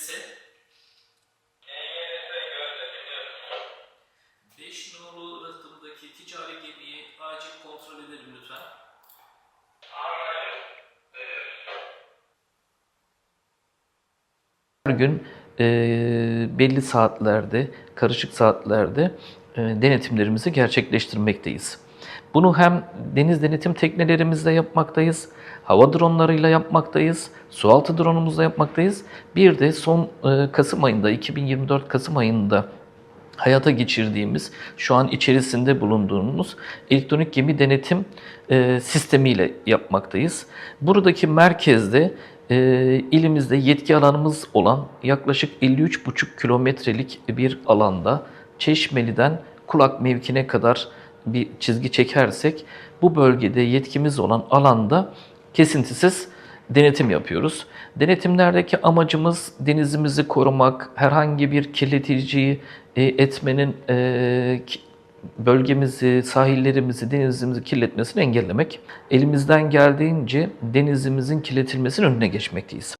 EYMS. Beş nolu rıhtımdaki ticari gemiyi acil kontrol edelim lütfen. Her gün e, belli saatlerde, karışık saatlerde e, denetimlerimizi gerçekleştirmekteyiz. Bunu hem deniz denetim teknelerimizle yapmaktayız, hava dronlarıyla yapmaktayız, sualtı drone'umuzla yapmaktayız. Bir de son e, Kasım ayında, 2024 Kasım ayında hayata geçirdiğimiz, şu an içerisinde bulunduğumuz elektronik gemi denetim e, sistemiyle yapmaktayız. Buradaki merkezde e, ilimizde yetki alanımız olan yaklaşık 53,5 kilometrelik bir alanda Çeşmeli'den Kulak mevkine kadar bir çizgi çekersek bu bölgede yetkimiz olan alanda kesintisiz denetim yapıyoruz. Denetimlerdeki amacımız denizimizi korumak, herhangi bir kirleticiyi e, etmenin e, bölgemizi, sahillerimizi, denizimizi kirletmesini engellemek. Elimizden geldiğince denizimizin kirletilmesinin önüne geçmekteyiz.